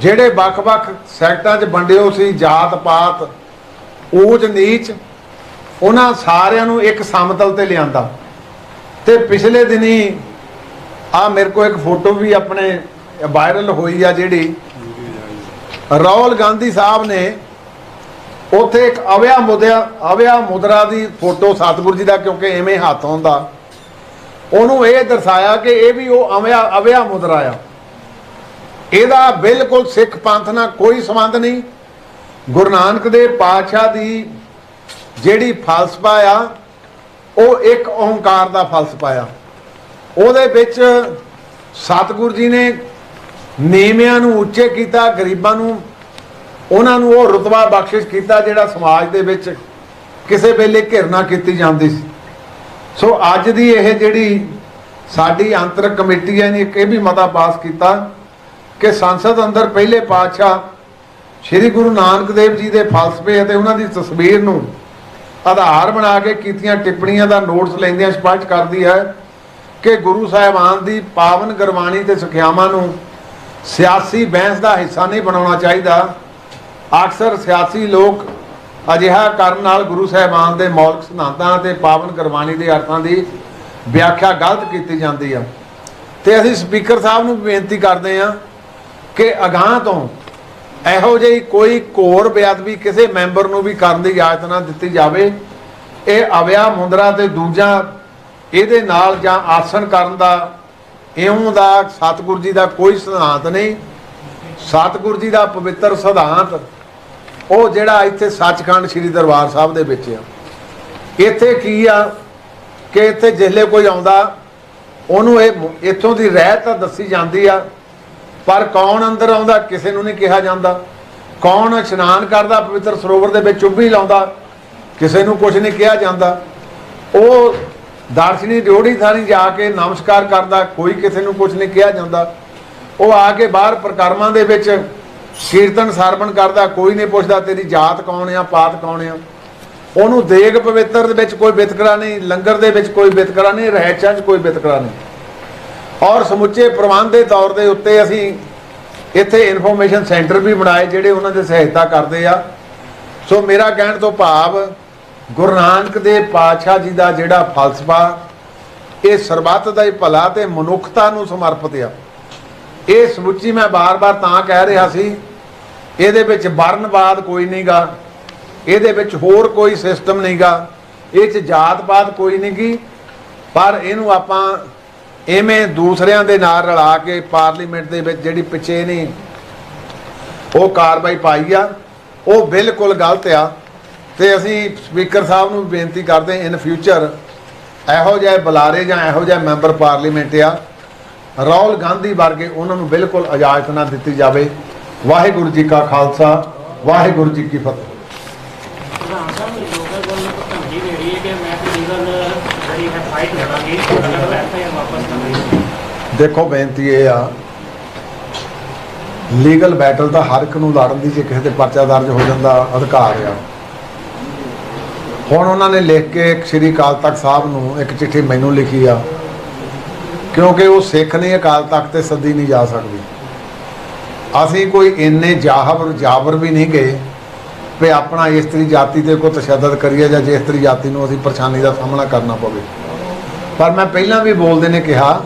S1: ਜਿਹੜੇ ਵੱਖ-ਵੱਖ ਸੈਕਟਾਂ 'ਚ ਵੰਡਿਓ ਸੀ ਜਾਤ ਪਾਤ ਊਚ, ਨੀਚ, ਉਹਨਾਂ ਸਾਰਿਆਂ ਨੂੰ ਇੱਕ ਸਮਤਲ ਤੇ ਲਿਆਂਦਾ। ਤੇ ਪਿਛਲੇ ਦਿਨੀ ਆ ਮੇਰੇ ਕੋਲ ਇੱਕ ਫੋਟੋ ਵੀ ਆਪਣੇ ਵਾਇਰਲ ਹੋਈ ਆ ਜਿਹੜੀ। ਰਾਹੁਲ ਗਾਂਧੀ ਸਾਹਿਬ ਨੇ ਉੱਥੇ ਇੱਕ ਅਵਿਆ ਮੁਦਰਾ ਅਵਿਆ ਮੁਦਰਾ ਦੀ ਫੋਟੋ ਸਤਿਗੁਰੂ ਜੀ ਦਾ, ਕਿਉਂਕਿ ਐਵੇਂ ਹੱਥ ਹੁੰਦਾ ਉਹਨੂੰ ਇਹ ਦਰਸਾਇਆ ਕਿ ਇਹ ਵੀ ਉਹ ਅਵਿਆ ਅਵਿਆ ਮੁਦਰਾ ਆ। ਇਹਦਾ ਬਿਲਕੁਲ ਸਿੱਖ ਪੰਥ ਨਾਲ ਕੋਈ ਸੰਬੰਧ ਨਹੀਂ। ਗੁਰੂ ਨਾਨਕ ਦੇ ਪਾਤਸ਼ਾਹ ਦੀ ਜਿਹੜੀ ਫਲਸਫਾ ਆ, ਉਹ ਇੱਕ ਓੰਕਾਰ ਦਾ ਫਲਸਫਾ ਆ। ਉਹਦੇ ਵਿੱਚ ਸਤਿਗੁਰੂ ਜੀ ਨੇ ਨੀਵਿਆਂ ਨੂੰ ਉੱਚੇ ਕੀਤਾ, ਗਰੀਬਾਂ ਨੂੰ, ਉਹਨਾਂ ਨੂੰ ਉਹ ਰਤਬਾ ਬਖਸ਼ਿਸ਼ ਕੀਤਾ ਜਿਹੜਾ ਸਮਾਜ ਦੇ ਵਿੱਚ ਕਿਸੇ ਵੇਲੇ ਘਿਰਨਾ ਕੀਤੀ ਜਾਂਦੀ ਸੀ। ਸੋ ਅੱਜ ਦੀ ਇਹ ਜਿਹੜੀ ਸਾਡੀ ਅੰਤਰਕ ਕਮੇਟੀ ਹੈ ਨੇ ਇੱਕ ਇਹ ਵੀ ਮਤਾ ਪਾਸ ਕੀਤਾ ਕਿ ਸੰਸਦ ਅੰਦਰ ਪਹਿਲੇ ਪਾਤਸ਼ਾਹ ਸ੍ਰੀ ਗੁਰੂ ਨਾਨਕ ਦੇਵ ਜੀ ਦੇ ਫਲਸਫੇ ਅਤੇ ਉਹਨਾਂ ਦੀ ਤਸਵੀਰ ਨੂੰ ਆਧਾਰ ਬਣਾ ਕੇ ਕੀਤੀਆਂ ਟਿੱਪਣੀਆਂ ਦਾ ਨੋਟਸ ਲੈਂਦਿਆਂ ਸਪਸ਼ਟ ਕਰਦੀ ਹੈ ਕਿ ਗੁਰੂ ਸਾਹਿਬਾਨ ਦੀ ਪਾਵਨ ਗੁਰਬਾਣੀ ਤੇ ਸਿੱਖਿਆਵਾਂ ਨੂੰ ਸਿਆਸੀ ਬਹਿਸ ਦਾ ਹਿੱਸਾ ਨਹੀਂ ਬਣਾਉਣਾ ਚਾਹੀਦਾ। ਅਕਸਰ ਸਿਆਸੀ ਲੋਕ ਅਜਿਹਾ ਕਰਨ ਨਾਲ ਗੁਰੂ ਸਾਹਿਬਾਨ ਦੇ ਮੌਲਿਕ ਸਿਧਾਂਤਾਂ ਤੇ ਪਾਵਨ ਗੁਰਬਾਣੀ ਦੇ ਅਰਥਾਂ ਦੀ ਵਿਆਖਿਆ ਗਲਤ ਕੀਤੀ ਜਾਂਦੀ ਆ। ਤੇ ਅਸੀਂ ਸਪੀਕਰ ਸਾਹਿਬ ਨੂੰ ਬੇਨਤੀ ਕਰਦੇ ਹਾਂ ਕਿ ਅਗਾਹ ਤੋਂ ਇਹੋ ਜਿਹੀ ਕੋਈ ਘੋਰ ਬੇਅਦਬੀ ਕਿਸੇ ਮੈਂਬਰ ਨੂੰ ਵੀ ਕਰਨ ਦੀ ਇਜਾਜ਼ਤ ਨਾ ਦਿੱਤੀ ਜਾਵੇ। ਇਹ ਅਵਿਆ ਮੁੰਦਰਾ ਤੇ ਦੂਜਾ ਇਹਦੇ ਨਾਲ ਜਾਂ ਆਸਣ ਕਰਨ ਦਾ, ਇਉਂ ਦਾ ਸਤਿਗੁਰੂ ਜੀ ਦਾ ਕੋਈ ਸਿਧਾਂਤ ਨਹੀਂ। ਸਤਿਗੁਰੂ ਜੀ ਦਾ ਪਵਿੱਤਰ ਸਿਧਾਂਤ ਉਹ ਜਿਹੜਾ ਇੱਥੇ ਸੱਚਖੰਡ ਸ੍ਰੀ ਦਰਬਾਰ ਸਾਹਿਬ ਦੇ ਵਿੱਚ ਆ। ਇੱਥੇ ਕੀ ਆ ਕਿ ਇੱਥੇ ਜਿਸਲੇ ਕੋਈ ਆਉਂਦਾ, ਉਹਨੂੰ ਇਹ ਇੱਥੋਂ ਦੀ ਰਹਿਤ ਤਾਂ ਦੱਸੀ ਜਾਂਦੀ ਆ। ਪਰ ਕੌਣ ਅੰਦਰ ਆਉਂਦਾ, ਕਿਸੇ ਨੂੰ ਨਹੀਂ ਕਿਹਾ ਜਾਂਦਾ। ਕੌਣ ਇਸ਼ਨਾਨ ਕਰਦਾ, ਪਵਿੱਤਰ ਸਰੋਵਰ ਦੇ ਵਿੱਚ ਚੁੱਭੀ ਲਾਉਂਦਾ, ਕਿਸੇ ਨੂੰ ਕੁਝ ਨਹੀਂ ਕਿਹਾ ਜਾਂਦਾ। ਉਹ ਦਾਰਸ਼ਨੀ ਡਿਓੜੀ ਥਾਣੀ ਜਾ ਕੇ ਨਮਸਕਾਰ ਕਰਦਾ, ਕੋਈ ਕਿਸੇ ਨੂੰ ਕੁਝ ਨਹੀਂ ਕਿਹਾ ਜਾਂਦਾ। ਉਹ ਆ ਕੇ ਬਾਹਰ ਪ੍ਰਕਰਮਾਂ ਦੇ ਵਿੱਚ ਕੀਰਤਨ ਸਰਵਣ ਕਰਦਾ, ਕੋਈ ਨਹੀਂ ਪੁੱਛਦਾ ਤੇਰੀ ਜਾਤ ਕੌਣ ਆ, ਪਾਤ ਕੌਣ ਆ। ਉਹਨੂੰ ਦੇਗ ਪਵਿੱਤਰ ਦੇ ਵਿੱਚ ਕੋਈ ਵਿਤਕਰਾ ਨਹੀਂ, ਲੰਗਰ ਦੇ ਵਿੱਚ ਕੋਈ ਵਿਤਕਰਾ ਨਹੀਂ ਰਹਿਚਾਂ 'ਚ ਕੋਈ ਵਿਤਕਰਾ ਨਹੀਂ। ਔਰ ਸਮੁੱਚੇ ਪ੍ਰਬੰਧ ਦੇ ਤੌਰ ਦੇ ਉੱਤੇ ਅਸੀਂ ਇੱਥੇ ਇਨਫੋਰਮੇਸ਼ਨ ਸੈਂਟਰ ਵੀ ਬਣਾਏ ਜਿਹੜੇ ਉਹਨਾਂ ਦੇ ਸਹਾਇਤਾ ਕਰਦੇ ਆ। ਸੋ ਮੇਰਾ ਕਹਿਣ ਤੋਂ ਭਾਵ ਗੁਰੂ ਨਾਨਕ ਦੇ ਪਾਤਸ਼ਾਹ ਜੀ ਦਾ ਜਿਹੜਾ ਫਲਸਫਾ, ਇਹ ਸਰਬੱਤ ਦਾ ਹੀ ਭਲਾ ਤੇ ਮਨੁੱਖਤਾ ਨੂੰ ਸਮਰਪਿਤ ਆ। ਇਹ ਸਮੁੱਚੀ ਮੈਂ ਬਾਰ-ਬਾਰ ਤਾਂ ਕਹਿ ਰਿਹਾ ਸੀ, ਇਹਦੇ ਵਿੱਚ ਵਰਨਵਾਦ ਕੋਈ ਨਹੀਂਗਾ ਇਹਦੇ ਵਿੱਚ ਹੋਰ ਕੋਈ ਸਿਸਟਮ ਨਹੀਂਗਾ ਇਹ ਚ ਜਾਤ-ਪਾਤ ਕੋਈ ਨਹੀਂਗੀ ਪਰ ਇਹਨੂੰ ਆਪਾਂ ਐਵੇਂ ਦੂਸਰਿਆਂ ਦੇ ਨਾਲ ਰਲਾ ਕੇ ਪਾਰਲੀਮੈਂਟ ਦੇ ਵਿੱਚ ਜਿਹੜੀ ਪਿੱਛੇ ਨੇ, ਉਹ ਕਾਰਵਾਈ ਪਾਈ ਆ। ਉਹ ਬਿਲਕੁਲ ਗਲਤ ਆ। ਤੇ ਅਸੀਂ ਸਪੀਕਰ ਸਾਹਿਬ ਨੂੰ ਬੇਨਤੀ ਕਰਦੇ ਇਨ ਫਿਊਚਰ ਇਹੋ ਜਿਹੇ ਬੁਲਾਰੇ ਜਾਂ ਇਹੋ ਜਿਹੇ ਮੈਂਬਰ ਪਾਰਲੀਮੈਂਟ ਆ, ਰਾਹੁਲ ਗਾਂਧੀ ਵਰਗੇ ਉਹਨਾਂ ਨੂੰ ਬਿਲਕੁਲ ਇਜਾਜ਼ਤ ਨਾ ਦਿੱਤੀ ਜਾਵੇ। ਵਾਹਿਗੁਰੂ ਜੀ ਕਾ ਖਾਲਸਾ, ਵਾਹਿਗੁਰੂ ਜੀ ਕੀ ਫਤਿਹ।
S2: ਜਿਹੜੀ ਹੈ ਫਾਈਟ ਲੜਾਂਗੀ ਅਗਰ ਐਫਆਈਆਰ
S1: ਦੇਖੋ ਬੇਨਤੀ ਇਹ ਆ ਲੀਗਲ ਬੈਟਲ ਤਾਂ ਹਰ ਇੱਕ ਨੂੰ ਲੜਨ ਦੀ ਜੇ ਕਿਸੇ ਤੇ ਪਰਚਾ ਦਰਜ ਹੋ ਜਾਂਦਾ ਅਧਿਕਾਰ ਆ। ਹੁਣ ਉਹਨਾਂ ਨੇ ਲਿਖ ਕੇ ਸ੍ਰੀ ਅਕਾਲ ਤਖਤ ਸਾਹਿਬ ਨੂੰ ਇੱਕ ਚਿੱਠੀ ਮੈਨੂੰ ਲਿਖੀ ਆ, ਕਿਉਂਕਿ ਉਹ ਸਿੱਖ ਨਹੀਂ ਅਕਾਲ ਤਖਤ ਤੇ ਸੱਦੀ ਨਹੀਂ ਜਾ ਸਕਦੀ। ਅਸੀਂ ਕੋਈ ਇੰਨੇ ਜਾਹਰ ਜਾਬਰ ਵੀ ਨਹੀਂ ਗਏ ਵੀ ਆਪਣਾ ਇਸਤਰੀ ਜਾਤੀ ਤੇ ਕੋਈ ਤਸ਼ੱਦਦ ਕਰੀਏ ਜਾਂ ਜੇ ਇਸਤਰੀ ਜਾਤੀ ਨੂੰ ਅਸੀਂ ਪਰੇਸ਼ਾਨੀ ਦਾ ਸਾਹਮਣਾ ਕਰਨਾ ਪਵੇ। ਪਰ ਮੈਂ ਪਹਿਲਾਂ ਵੀ ਬੋਲਦੇ ਨੇ ਕਿਹਾ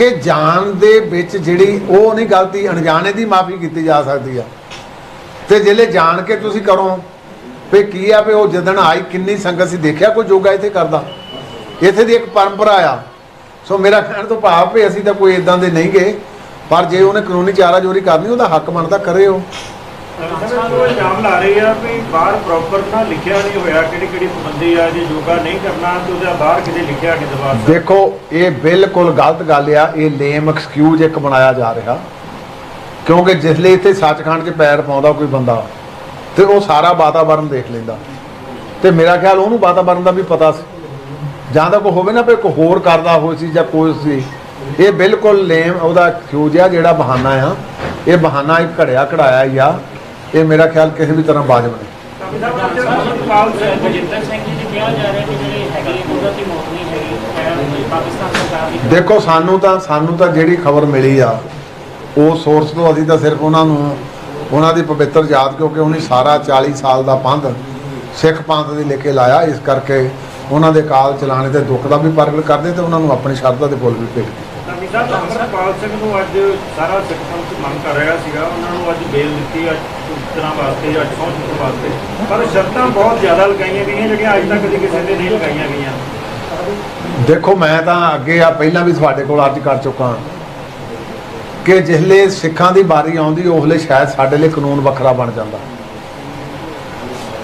S1: ਕਿ ਜਾਣ ਦੇ ਵਿੱਚ ਜਿਹੜੀ ਉਹ ਨਹੀਂ ਗਲਤੀ, ਅਣਜਾਣੇ ਦੀ ਮਾਫੀ ਕੀਤੀ ਜਾ ਸਕਦੀ ਆ। ਤੇ ਜਿਹੜੇ ਜਾਣ ਕੇ ਤੁਸੀਂ ਕਰੋ ਵੀ ਕੀ ਆ ਵੀ ਉਹ ਜਦਣ ਆਈ, ਕਿੰਨੀ ਸੰਗਤ ਸੀ, ਦੇਖਿਆ ਕੋਈ ਯੋਗਾ ਇੱਥੇ ਕਰਦਾ? ਇੱਥੇ ਦੀ ਇੱਕ ਪਰੰਪਰਾ ਆ। ਸੋ ਮੇਰਾ ਕਹਿਣ ਤੋਂ ਭਾਵ ਵੀ ਅਸੀਂ ਤਾਂ ਕੋਈ ਇਦਾਂ ਦੇ ਨਹੀਂ ਗਏ, ਪਰ ਜੇ ਉਹਨੇ ਕਾਨੂੰਨੀ ਚਾਰਾ ਚਾਰਾਜੋਰੀ ਕਰਨੀ, ਉਹਦਾ ਹੱਕ ਬਣਦਾ ਕਰੇ ਉਹ
S3: ਉਹ ਇਲਜ਼ਾਮ ਲਾ ਰਹੇ ਆ ਵੀ ਬਾਹਰ ਪ੍ਰੋਪਰ ਨਾ ਲਿਖਿਆ ਨਹੀਂ ਹੋਇਆ ਕਿਹੜੀ ਕਿਹੜੀ ਪਾਬੰਦੀ ਆ, ਜੇ ਯੋਗਾ ਨਹੀਂ ਕਰਨਾ ਤੇ ਉਹਦਾ ਬਾਹਰ ਕਿਤੇ ਲਿਖਿਆ ਨਹੀਂ ਦਰਬਾਰ
S1: ਦੇਖੋ, ਇਹ ਬਿਲਕੁਲ ਗਲਤ ਗੱਲ ਆ, ਇਹ ਲੇਮ ਐਕਸਕਿਊਜ਼ ਇੱਕ ਬਣਾਇਆ ਜਾ ਰਿਹਾ। ਕਿਉਂਕਿ ਜਿਸ ਲਈ ਇੱਥੇ ਸੱਚਖੰਡ 'ਚ ਪੈਰ ਪਾਉਂਦਾ ਕੋਈ ਬੰਦਾ, ਤੇ ਉਹ ਸਾਰਾ ਵਾਤਾਵਰਣ ਦੇਖ ਲੈਂਦਾ। ਤੇ ਮੇਰਾ ਖਿਆਲ ਉਹਨੂੰ ਵਾਤਾਵਰਣ ਦਾ ਵੀ ਪਤਾ ਸੀ। ਜਾਂ ਤਾਂ ਕੋਈ ਹੋਵੇ ਨਾ ਵੀ ਕੋਈ ਹੋਰ ਕਰਦਾ ਹੋਈ ਸੀ ਜਾਂ ਕੋਈ ਸੀ। ਇਹ ਬਿਲਕੁਲ ਲੇਮ ਉਹਦਾ ਐਕਸਕਿਊਜ਼ ਆ ਜਿਹੜਾ ਬਹਾਨਾ ਆ। ਇਹ ਬਹਾਨਾ ਇੱਕ ਘੜਿਆ ਘੜਾਇਆ ਹੀ ਆ। ਇਹ ਮੇਰਾ ਖਿਆਲ ਕਿਸੇ ਵੀ ਤਰ੍ਹਾਂ ਵਾਜਬ ਨਹੀਂ ਦੇਖੋ ਸਾਨੂੰ ਤਾਂ ਸਾਨੂੰ ਤਾਂ ਜਿਹੜੀ ਖਬਰ ਮਿਲੀ ਆ ਉਹ ਸੋਰਸ ਤੋਂ ਅਸੀਂ ਤਾਂ ਸਿਰਫ ਉਹਨਾਂ ਨੂੰ ਉਹਨਾਂ ਦੀ ਪਵਿੱਤਰ ਯਾਦ ਕਿਉਂਕਿ ਉਹਨੇ ਸਾਰਾ 40 ਸਾਲ ਦਾ ਪੰਧ ਸਿੱਖ ਪੰਥ ਦੇ ਲੈ ਕੇ ਲਾਇਆ ਇਸ ਕਰਕੇ ਉਹਨਾਂ ਦੇ ਕਾਲ ਚਲਾਣੇ ਤੇ ਦੁੱਖ ਦਾ ਵੀ ਪ੍ਰਗਟ ਕਰਦੇ ਤੇ ਉਹਨਾਂ ਨੂੰ ਆਪਣੀ ਸ਼ਰਧਾ ਦੇ ਫੁੱਲ ਵੀ ਭੇਟ ਕੀਤੇ
S3: ਸਾਹਿਬ ਅਮਰਪਾਲ ਸਿੰਘ ਨੂੰ ਅੱਜ ਸਾਰਾ ਸਿੱਖ ਪੰਥ ਮੰਗ ਕਰ ਰਿਹਾ ਸੀਗਾ ਉਹਨਾਂ ਨੂੰ ਅੱਜ ਬੇਲ ਦਿੱਤੀ ਅੱਜ ਦਿਨਾਂ ਵਾਸਤੇ ਅੱਜ ਸਹੁੰ ਚੁੱਕਣ ਵਾਸਤੇ। ਪਰ ਸ਼ਰਤਾਂ ਬਹੁਤ ਜ਼ਿਆਦਾ ਲਗਾਈਆਂ ਗਈਆਂ ਜਿਹੜੀਆਂ ਅੱਜ ਤੱਕ ਕਦੇ ਕਿਸੇ ਦੇ ਨਹੀਂ ਲਗਾਈਆਂ ਗਈਆਂ।
S1: ਦੇਖੋ, ਮੈਂ ਤਾਂ ਅੱਗੇ ਆ, ਪਹਿਲਾਂ ਵੀ ਤੁਹਾਡੇ ਕੋਲ ਅੱਜ ਕਰ ਚੁੱਕਾ ਕਿ ਜਿਹਲੇ ਸਿੱਖਾਂ ਦੀ ਵਾਰੀ ਆਉਂਦੀ ਉਹਲੇ ਸ਼ਾਇਦ ਸਾਡੇ ਲਈ ਕਾਨੂੰਨ ਵੱਖਰਾ ਬਣ ਜਾਂਦਾ।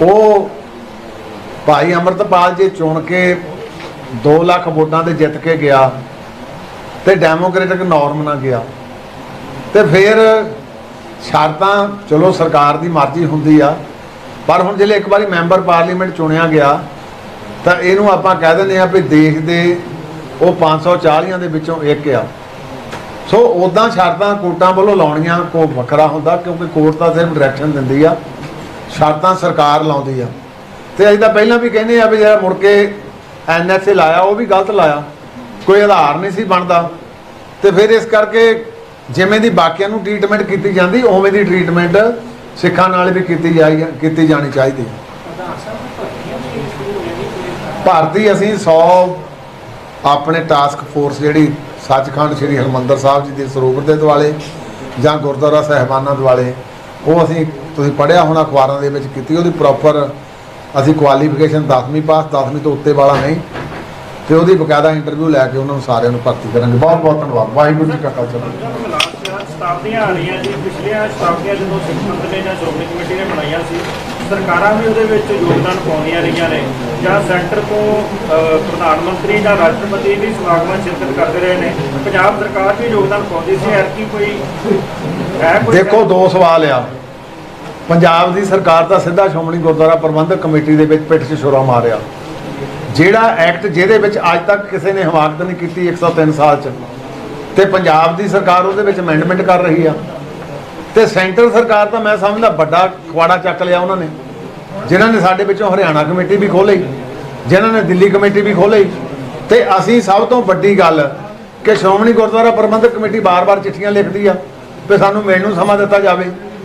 S1: ਉਹ ਭਾਈ ਅਮਰਤਪਾਲ ਜੀ ਚੁਣ ਕੇ 2 ਲੱਖ ਵੋਟਾਂ ਤੇ ਜਿੱਤ ਕੇ ਗਿਆ ਤੇ ਡੈਮੋਕ੍ਰੈਟਿਕ ਨਾਰਮ ਨਾਲ ਗਿਆ। ਤੇ ਫਿਰ ਸ਼ਰਤਾਂ, ਚਲੋ ਸਰਕਾਰ ਦੀ ਮਰਜ਼ੀ ਹੁੰਦੀ ਆ, ਪਰ ਹੁਣ ਜਿਹੜੇ ਇੱਕ ਵਾਰੀ ਮੈਂਬਰ ਪਾਰਲੀਮੈਂਟ ਚੁਣਿਆ ਗਿਆ, ਤਾਂ ਇਹਨੂੰ ਆਪਾਂ ਕਹਿ ਦਿੰਦੇ ਆ ਵੀ ਦੇਸ਼ ਦੇ ਉਹ 540 ਦੇ ਵਿੱਚੋਂ ਇੱਕ ਆ। ਸੋ ਉਦਾਂ ਸ਼ਰਤਾਂ ਕੋਰਟਾਂ ਵੱਲੋਂ ਲਾਉਣੀਆਂ ਕੋ ਵੱਖਰਾ ਹੁੰਦਾ, ਕਿਉਂਕਿ ਕੋਰਟ ਤਾਂ ਸਿਰਫ ਡਾਇਰੈਕਸ਼ਨ ਦਿੰਦੀ ਆ, ਸ਼ਰਤਾਂ ਸਰਕਾਰ ਲਾਉਂਦੀ ਆ। ਤੇ ਅਸੀਂ ਤਾਂ ਪਹਿਲਾਂ ਵੀ ਕਹਿੰਦੇ ਆ ਵੀ ਜਿਹੜਾ ਮੁੜ ਕੇ ਐਨਐਸਏ ਲਾਇਆ, ਉਹ ਵੀ ਗਲਤ ਲਾਇਆ। ਕੋਈ ਆਧਾਰ ਨਹੀਂ ਸੀ ਬਣਦਾ। ਤੇ ਫਿਰ ਇਸ ਕਰਕੇ ਜਿਵੇਂ ਦੀ ਬਾਕੀਆਂ ਨੂੰ ਟ੍ਰੀਟਮੈਂਟ ਕੀਤੀ ਜਾਂਦੀ, ਉਵੇਂ ਦੀ ਟ੍ਰੀਟਮੈਂਟ ਸਿੱਖਾਂ ਨਾਲ ਵੀ ਕੀਤੀ ਜਾਈ ਕੀਤੀ ਜਾਣੀ ਚਾਹੀਦੀ ਹੈ। ਭਾਰਤੀ ਅਸੀਂ 100 ਆਪਣੇ ਟਾਸਕ ਫੋਰਸ ਜਿਹੜੀ ਸੱਚਖੰਡ ਸ੍ਰੀ ਹਰਮੰਦਰ ਸਾਹਿਬ ਜੀ ਦੇ ਸਰੋਵਰ ਦੇ ਦੁਆਲੇ ਜਾਂ ਗੁਰਦੁਆਰਾ ਸਾਹਿਬਾਨਾਂ ਦੁਆਲੇ, ਉਹ ਅਸੀਂ ਤੁਸੀਂ ਪੜ੍ਹਿਆ ਹੋਣਾ ਅਖਬਾਰਾਂ ਦੇ ਵਿੱਚ ਕੀਤੀ, ਉਹਦੀ ਪ੍ਰੋਪਰ ਅਸੀਂ ਕੁਆਲੀਫਿਕੇਸ਼ਨ 10ਵੀਂ ਪਾਸ 10ਵੀਂ ਤੋਂ ਉੱਤੇ ਵਾਲਾ ਨਹੀਂ, ਤੇ ਉਹਦੀ ਬਕਾਇਦਾ ਇੰਟਰਵਿਊ ਲੈ ਕੇ ਉਹਨਾਂ ਨੂੰ ਸਾਰਿਆਂ ਨੂੰ ਭਰਤੀ ਕਰਾਂਗੇ। ਬਹੁਤ ਬਹੁਤ ਧੰਨਵਾਦ। ਵਾਹਿਗੁਰੂ ਜੀ ਕਾ ਖਾਲਸਾ।
S3: ਸ਼ਤਾਬਦੀਆਂ ਆ ਰਹੀਆਂ ਜੀ। ਪਿਛਲੀਆਂ ਸ਼ਤਾਬਦੀਆਂ ਜਦੋਂ ਸਿੱਖ ਪੰਥ ਨੇ ਜਾਂ ਸ਼੍ਰੋਮਣੀ ਕਮੇਟੀ ਨੇ ਬਣਾਈਆਂ ਸੀ, ਸਰਕਾਰਾਂ ਵੀ ਉਹਦੇ ਵਿੱਚ ਯੋਗਦਾਨ ਪਾਉਂਦੀਆਂ ਰਹੀਆਂ ਨੇ। ਜਾਂ ਸੈਂਟਰ ਤੋਂ ਪ੍ਰਧਾਨ ਮੰਤਰੀ ਜਾਂ ਰਾਸ਼ਟਰਪਤੀ ਵੀ ਸਮਾਗਮਾਂ ਸ਼ਿਰਕਤ ਕਰਦੇ ਰਹੇ ਨੇ। ਪੰਜਾਬ ਸਰਕਾਰ ਵੀ ਯੋਗਦਾਨ ਪਾਉਂਦੀ ਸੀ। ਐਰ ਕੀ ਕੋਈ ਹੈ ਕੋਈ
S1: ਦੇਖੋ, ਦੋ ਸਵਾਲ ਆ। ਪੰਜਾਬ ਦੀ ਸਰਕਾਰ ਤਾਂ ਸਿੱਧਾ ਸ਼੍ਰੋਮਣੀ ਗੁਰਦੁਆਰਾ ਪ੍ਰਬੰਧਕ ਕਮੇਟੀ ਦੇ ਵਿੱਚ ਪਿੱਠ 'ਚ ਛੁਰਾ ਮਾਰਿਆ। ਜਿਹੜਾ ਐਕਟ ਜਿਹਦੇ ਵਿੱਚ ਅੱਜ ਤੱਕ ਕਿਸੇ ਨੇ ਹਮਾਕਤ ਨਹੀਂ ਕੀਤੀ 103 ਸਾਲ 'ਚ। ਤੇ ਪੰਜਾਬ ਦੀ ਸਰਕਾਰ ਉਹਦੇ ਵਿੱਚ ਅਮੈਂਡਮੈਂਟ ਕਰ ਰਹੀ ਆ। ਤੇ ਸੈਂਟਰ ਸਰਕਾਰ ਤਾਂ ਮੈਂ ਸਮਝਦਾ ਵੱਡਾ ਖਵਾੜਾ ਚੱਕ ਲਿਆ ਉਹਨਾਂ ਨੇ। ਜਿਨ੍ਹਾਂ ਨੇ ਸਾਡੇ ਵਿੱਚੋਂ ਹਰਿਆਣਾ ਕਮੇਟੀ ਵੀ ਖੋਲ੍ਹੀ, ਜਿਨ੍ਹਾਂ ਨੇ ਦਿੱਲੀ ਕਮੇਟੀ ਵੀ ਖੋਲ੍ਹੀ। ਤੇ ਅਸੀਂ ਸਭ ਤੋਂ ਵੱਡੀ ਗੱਲ ਕਿ ਸ਼੍ਰੋਮਣੀ ਗੁਰਦੁਆਰਾ ਪ੍ਰਬੰਧਕ ਕਮੇਟੀ ਬਾਰ-ਬਾਰ ਚਿੱਠੀਆਂ ਲਿਖਦੀ ਆ ਤੇ ਸਾਨੂੰ ਮਿਲਣ ਨੂੰ ਸਮਾਂ ਦਿੱਤਾ ਜਾਵੇ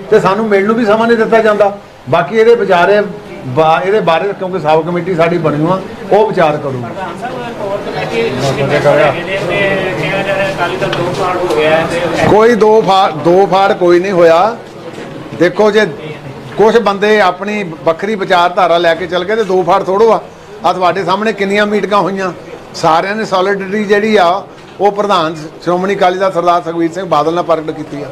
S1: ਤੇ ਸਾਨੂੰ ਮਿਲਣ ਨੂੰ ਵੀ ਸਮਾਂ ਨਹੀਂ ਦਿੱਤਾ ਜਾਂਦਾ। ਬਾਕੀ ਇਹਦੇ ਵਿਚਾਰੇ ਬਾ- ਇਹਦੇ ਬਾਰੇ ਕਿਉਂਕਿ ਸਬ ਕਮੇਟੀ ਸਾਡੀ ਬਣੀ ਹੋਆ ਉਹ ਵਿਚਾਰ ਕਰੂ।
S2: ਪ੍ਰਧਾਨ ਸਾਹਿਬ ਕੋਰਟ ਲੈ ਕੇ ਕਿੰਨੇ ਸਾਰੇ ਹੈਗੇ ਨੇ ਤੇ ਕਿਹਾ ਜਾ ਰਿਹਾ ਅਕਾਲੀ ਦਲ ਦੋ ਪਾਰਟ ਹੋ ਗਿਆ ਹੈ ਤੇ
S1: ਕੋਈ ਦੋ ਫਾੜ ਦੋ ਫਾੜ ਕੋਈ ਨਹੀਂ ਹੋਇਆ। ਦੇਖੋ ਜੇ ਕੁਝ ਬੰਦੇ ਆਪਣੀ ਵੱਖਰੀ ਵਿਚਾਰਧਾਰਾ ਲੈ ਕੇ ਚੱਲ ਗਏ ਤੇ ਦੋ ਫਾੜ ਥੋੜੋ ਆ। ਆ ਤੁਹਾਡੇ ਸਾਹਮਣੇ ਕਿੰਨੀਆਂ ਮੀਟਿੰਗਾਂ ਹੋਈਆਂ। ਸਾਰਿਆਂ ਨੇ ਸੋਲਿਡਰਿਟੀ ਜਿਹੜੀ ਆ ਉਹ ਪ੍ਰਧਾਨ ਸ਼੍ਰੋਮਣੀ ਅਕਾਲੀ ਦਲ ਸਰਦਾਰ ਸੁਖਬੀਰ ਸਿੰਘ ਬਾਦਲ ਨਾਲ ਪ੍ਰਗਟ ਕੀਤੀ ਆ।